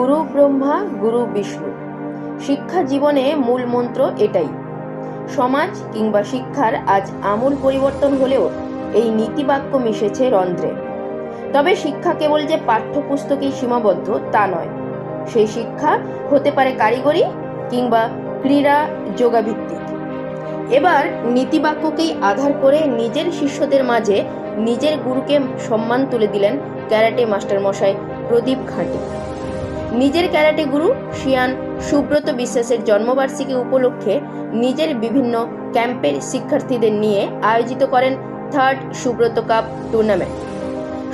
গুরু ব্রহ্মা, গুরু বিষ্ণু। শিক্ষা জীবনে মূল মন্ত্র এটাই। সমাজ কিংবা শিক্ষার আজ আমূল পরিবর্তন হলেও এই নীতিবাক্য মিশেছে রন্ধ্রে। তবে শিক্ষা কেবল যে পাঠ্যপুস্তকেই সীমাবদ্ধ তা নয়। সেই শিক্ষা হতে পারে কারিগরি কিংবা ক্রীড়া যোগাভিত্তিক। এবার নীতিবাক্যকেই আধার করে নিজের শিষ্যদের মাঝে নিজের গুরুকে সম্মান তুলে দিলেন ক্যারাটে মাস্টারমশাই প্রদীপ ঘাটি নিজের ক্যারাটে গুরু শিয়ান সুব্রত বিশ্বাসের জন্মবার্ষিকী উপলক্ষে নিজের বিভিন্ন ক্যাম্পের শিক্ষার্থীদের নিয়ে আয়োজিত করেন থার্ড সুব্রত কাপ টুর্নামেন্ট।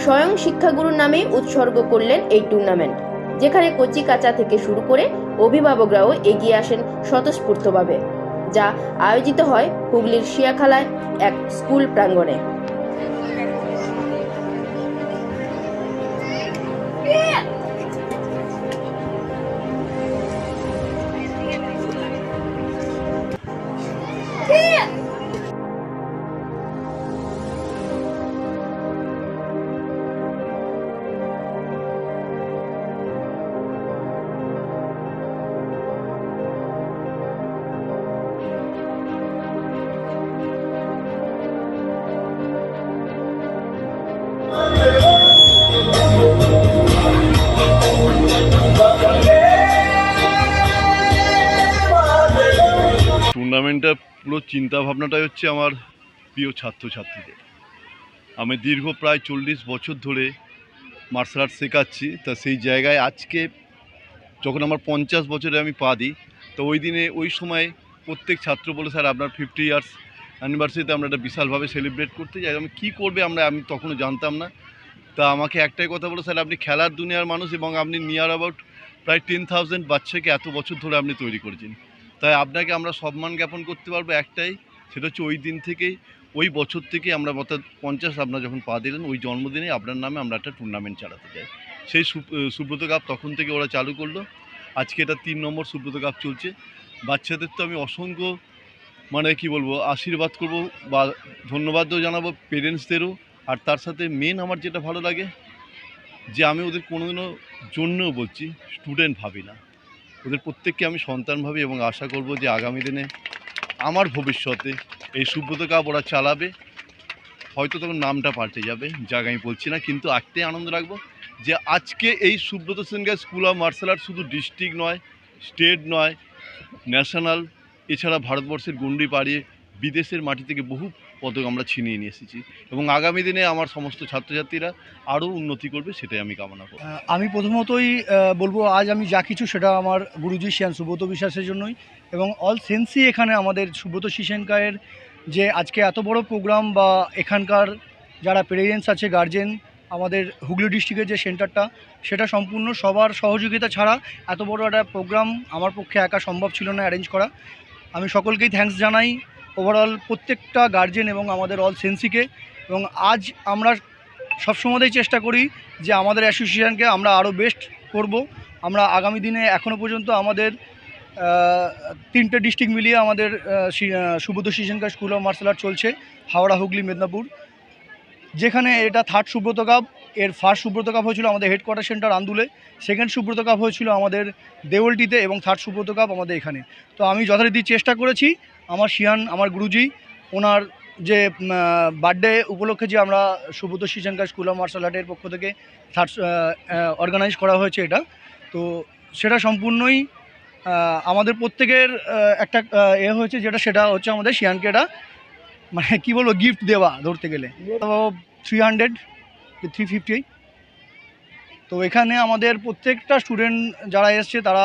স্বয়ং শিক্ষাগুরুর নামেই উৎসর্গ করলেন এই টুর্নামেন্ট, যেখানে কচি কাচা থেকে শুরু করে অভিভাবকরাও এগিয়ে আসেন স্বতঃস্ফূর্তভাবে, যা আয়োজিত হয় হুগলির শিয়াখালায় এক স্কুল প্রাঙ্গণে। পুরো চিন্তা ভাবনাটাই হচ্ছে আমার প্রিয় ছাত্রছাত্রীদের। আমি দীর্ঘ প্রায় চল্লিশ বছর ধরে মার্শাল আর্ট শেখাচ্ছি, তা সেই জায়গায় আজকে যখন আমার পঞ্চাশ বছরে আমি পা দিই, তো ওই দিনে ওই সময় প্রত্যেক ছাত্র বলে, স্যার, আপনার ফিফটি ইয়ার্স অ্যানিভার্সারিতে আমরা একটা বিশালভাবে সেলিব্রেট করতে যাই। আমি, কী করবে আমরা? আমি তখনও জানতাম না। তা আমাকে একটাই কথা বলো, স্যার, আপনি খেলার দুনিয়ার মানুষ এবং আপনি নিয়ার অ্যাবাউট প্রায় টেন থাউজেন্ড বাচ্চাকে এত বছর ধরে আপনি তৈরি করেছেন। তাই আপনাকে আমরা সম্মান জ্ঞাপন করতে পারব একটাই, সেটা হচ্ছে ওই দিন থেকেই, ওই বছর থেকে আমরা অর্থাৎ পঞ্চাশ আপনার যখন পা দিলেন, ওই জন্মদিনে আপনার নামে আমরা একটা টুর্নামেন্ট চালাতে চাই সেই সুব্রত কাপ তখন থেকে ওরা চালু করল। আজকে এটা তিন নম্বর সুব্রত কাপ চলছে। বাচ্চাদের তো আমি অসংখ্য মানে কি বলব, আশীর্বাদ করব বা ধন্যবাদও জানাব পেরেন্টসদেরও আর তার সাথে মেন আমার যেটা ভালো লাগে, যে আমি ওদের কোনোদিনও জন্যও বলছি স্টুডেন্ট ভাবি না। ওদের প্রত্যেককে আমি সন্তান ভাবি এবং আশা করব যে আগামী দিনে আমার ভবিষ্যতে এই সুব্রত কাপ ওরা চালাবে, হয়তো তখন নামটা পাল্টে যাবে, যাক আমি বলছি না, কিন্তু আজকে আনন্দ রাখব যে আজকে এই সুব্রত সেনগা স্কুল অফ মার্শাল আর্ট শুধু ডিস্ট্রিক্ট নয়, স্টেট নয়, ন্যাশনাল, এছাড়া ভারতবর্ষের গুন্ডি পাড়িয়ে বিদেশের মাটি থেকে বহু পদক আমরা ছিনিয়ে নিয়ে এসেছি এবং আগামী দিনে আমার সমস্ত ছাত্রছাত্রীরা আরও উন্নতি করবে সেটাই আমি কামনা করি। আমি প্রথমতই বলব আজ আমি যা কিছু সেটা আমার গুরুজি শিয়ান সুব্রত বিশ্বাসের জন্যই এবং অল সেন্সই এখানে আমাদের সুব্রত শিশেনকায়ের যে আজকে এত বড় প্রোগ্রাম বা এখানকার যারা পেরেন্টস আছে, গার্জেন, আমাদের হুগলি ডিস্ট্রিক্টের যে সেন্টারটা, সেটা সম্পূর্ণ সবার সহযোগিতা ছাড়া এত বড় একটা প্রোগ্রাম আমার পক্ষে একা সম্ভব ছিল না অ্যারেঞ্জ করা। আমি সকলকেই থ্যাঙ্কস জানাই। ওভারঅল প্রত্যেকটা গার্জেন এবং আমাদের অল সেন্সিকে এবং আজ আমরা সবসময়তেই চেষ্টা করি যে আমাদের অ্যাসোসিয়েশনকে আমরা আরও বেস্ট করব। আমরা আগামী দিনে এখনও পর্যন্ত আমাদের তিনটে ডিস্ট্রিক্ট মিলিয়ে আমাদের Subrata Shishinkai school of martial art চলছে, হাওড়া, হুগলি, মেদিনীপুর। যেখানে এটা থার্ড সুব্রত কাপ এর ফার্স্ট সুব্রত কাপ হয়েছিল আমাদের হেডকোয়ার্টার সেন্টার আন্দুলে। সেকেন্ড সুব্রত কাপ হয়েছিল আমাদের দেওলটিতে এবং থার্ড সুব্রত কাপ আমাদের এখানে। তো আমি যথারীতি চেষ্টা করেছি, আমার শিয়ান, আমার গুরুজি, ওনার যে বার্থডে উপলক্ষে যে আমরা Subrata Shishinkai school of martial আর্টের পক্ষ থেকে থার্ড অর্গানাইজ করা হয়েছে এটা। তো সেটা সম্পূর্ণই আমাদের প্রত্যেকের একটা এ হয়েছে যেটা, সেটা হচ্ছে আমাদের শিয়ানকে এটা মানে কী বলব গিফট দেওয়া ধরতে গেলে। থ্রি হান্ড্রেড থ্রি ফিফটি তো এখানে আমাদের প্রত্যেকটা স্টুডেন্ট যারা এসছে, তারা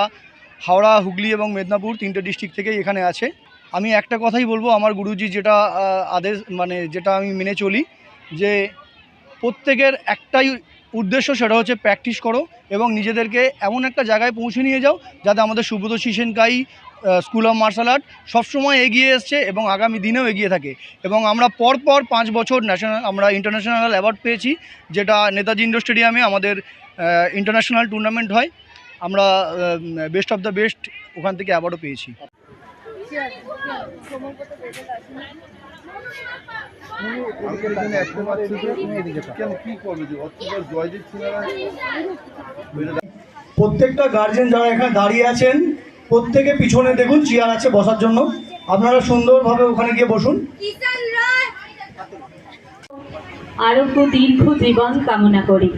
হাওড়া, হুগলি এবং মেদিনীপুর তিনটে ডিস্ট্রিক্ট থেকেই এখানে আছে। আমি একটা কথাই বলব, আমার গুরুজি যেটা আদেশ মানে যেটা আমি মেনে চলি, যে প্রত্যেকের একটাই উদ্দেশ্য সেটা হচ্ছে প্র্যাকটিস করো এবং নিজেদেরকে এমন একটা জায়গায় পৌঁছে নিয়ে যাও যাতে আমাদের Subrata Shishinkai school of martial art সবসময় এগিয়ে এসছে এবং আগামী দিনেও এগিয়ে থাকে। এবং আমরা পরপর পাঁচ বছর ন্যাশনাল আমরা ইন্টারন্যাশনাল অ্যাওয়ার্ড পেয়েছি, যেটা নেতাজি ইন্ডোর স্টেডিয়ামে আমাদের ইন্টারন্যাশনাল টুর্নামেন্ট হয়। আমরা বেস্ট অফ দ্য বেস্ট ওখান থেকে অ্যাওয়ার্ডও পেয়েছি। প্রত্যেকটা গার্জেন যারা এখানে দাঁড়িয়ে আছেন, প্রত্যেকে পিছনে দেখুন চেয়ার আছে বসার জন্য। আপনারা সুন্দরভাবে ওখানে গিয়ে বসুন। আরোগ্য দীর্ঘ জীবন কামনা করি।